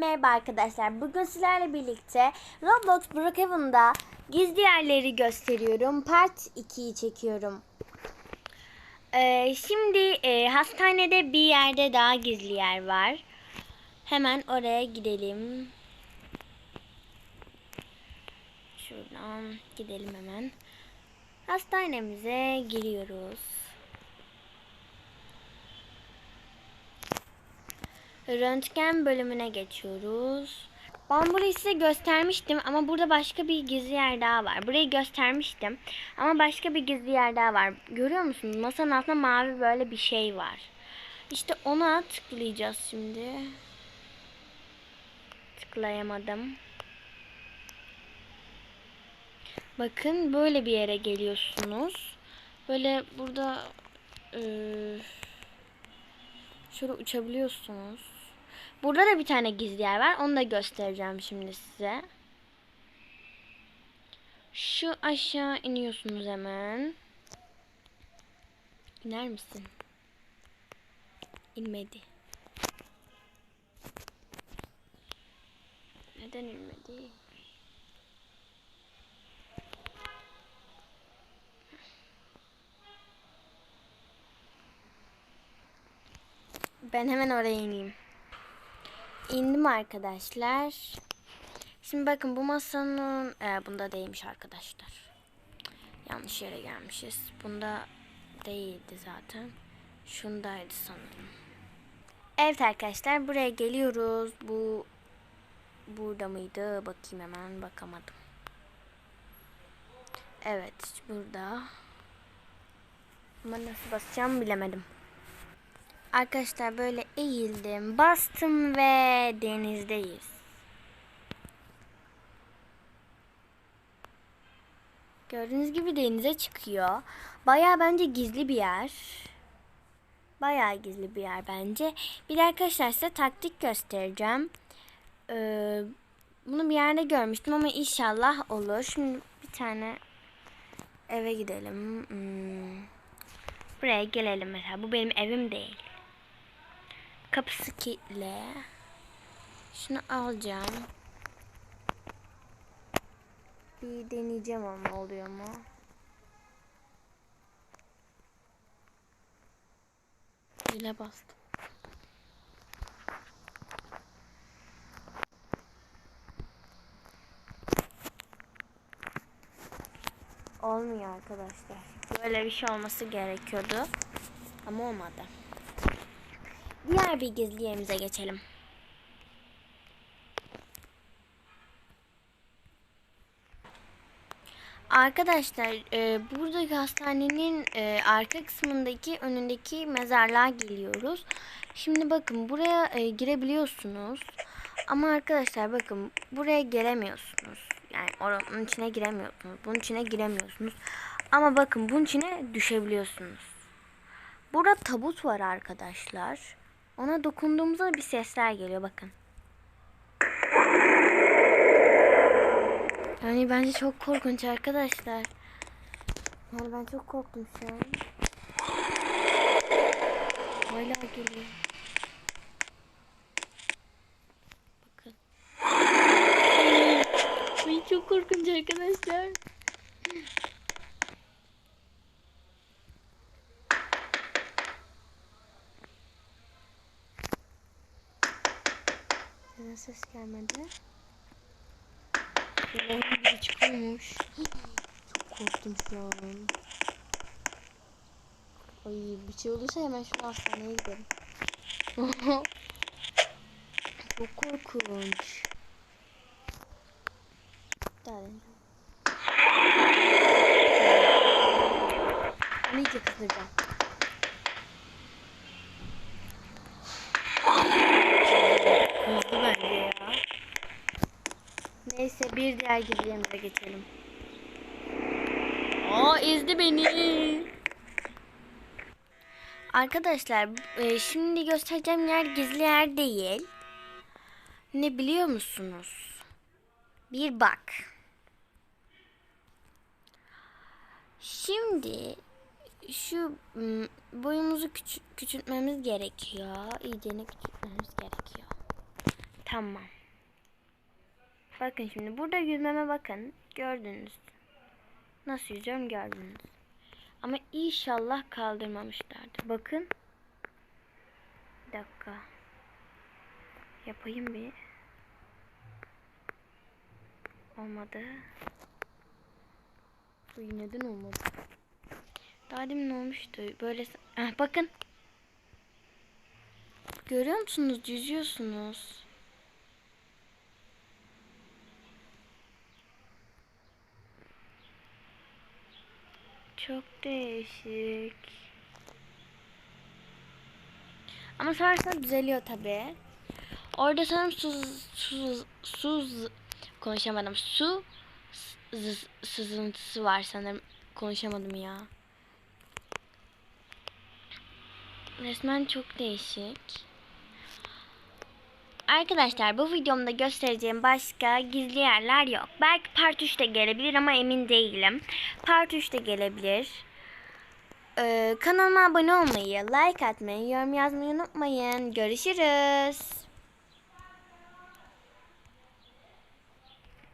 Merhaba arkadaşlar. Bugün sizlerle birlikte Roblox Brookhaven'da gizli yerleri gösteriyorum. Part 2'yi çekiyorum. Ee, şimdi e, hastanede bir yerde daha gizli yer var. Hemen oraya gidelim. Şuradan gidelim hemen. Hastanemize giriyoruz. Röntgen bölümüne geçiyoruz. Ben burayı size göstermiştim ama burada başka bir gizli yer daha var. Burayı göstermiştim ama başka bir gizli yer daha var. Görüyor musunuz? Masanın altında mavi böyle bir şey var. İşte ona tıklayacağız şimdi. Tıklayamadım. Bakın böyle bir yere geliyorsunuz. Böyle burada eee Şöyle uçabiliyorsunuz. Burada da bir tane gizli yer var. Onu da göstereceğim şimdi size. Şu aşağı iniyorsunuz hemen. İner misin? İnmedi. Neden inmedi? Ben hemen oraya ineyim. İndim arkadaşlar. Şimdi bakın bu masanın e, bunda değilmiş arkadaşlar. Yanlış yere gelmişiz. Bunda değildi zaten. Şundaydı sanırım. Evet arkadaşlar buraya geliyoruz. Bu burada mıydı? Bakayım hemen bakamadım. Evet burada. Ama nasıl basacağım bilemedim. Arkadaşlar böyle eğildim, bastım ve denizdeyiz. Gördüğünüz gibi denize çıkıyor. Baya bence gizli bir yer. Baya gizli bir yer bence. Bir de arkadaşlar size taktik göstereceğim. Ee, bunu bir yerde görmüştüm ama inşallah olur. Şimdi bir tane eve gidelim. Hmm. Buraya gelelim mesela. Bu benim evim değil. Kapısı kilitli. Şunu alacağım. Bir deneyeceğim ama oluyor mu? Zile bastım. Olmuyor arkadaşlar. Böyle bir şey olması gerekiyordu. Ama olmadı. Diğer bir gizli yerimize geçelim. Arkadaşlar e, buradaki hastanenin e, arka kısmındaki önündeki mezarlığa geliyoruz. Şimdi bakın buraya e, girebiliyorsunuz. Ama arkadaşlar bakın buraya gelemiyorsunuz. Yani oranın içine giremiyorsunuz. Bunun içine giremiyorsunuz. Ama bakın bunun içine düşebiliyorsunuz. Burada tabut var arkadaşlar. Ona dokunduğumuzda bir sesler geliyor bakın. Yani bence çok korkunç arkadaşlar. Yani ben çok korktum şu an. Hala geliyor. Bakın. Ay çok korkunç arkadaşlar. Neden ses gelmedi? Kulağım biri çıkıyormuş. Çok korktum şu an. Ay bir şey olursa hemen şu hastaneye gidelim. Çok korkunç. Deneyeceğim. Onu iyice kızdıracağım. Kızdı bence ya. Neyse bir diğer gizliyemize geçelim. Aa ezdi beni. Arkadaşlar e, şimdi göstereceğim yer gizli yer değil. Ne biliyor musunuz? Bir bak. Şimdi şu boyumuzu küçü- küçültmemiz gerekiyor. İyice küçültmemiz gerekiyor. Tamam. Bakın şimdi burada yüzmeme bakın. Gördünüz. Nasıl yüzüyorum gördünüz. Ama inşallah kaldırmamışlardır. Bakın. Bir dakika. Yapayım bir. Olmadı. Uy neden olmadı? Daha demin olmuştu. Böyle ah, bakın. Görüyor musunuz? Yüzüyorsunuz. Çok değişik. Ama sonrasında düzeliyor tabi. Orada sanırım su su su konuşamadım. Su sızıntısı var sanırım. Konuşamadım ya. Resmen çok değişik. Arkadaşlar bu videomda göstereceğim başka gizli yerler yok. Belki part 3 de gelebilir ama emin değilim. Part 3 de gelebilir. Ee, kanalıma abone olmayı, like atmayı, yorum yazmayı unutmayın. Görüşürüz.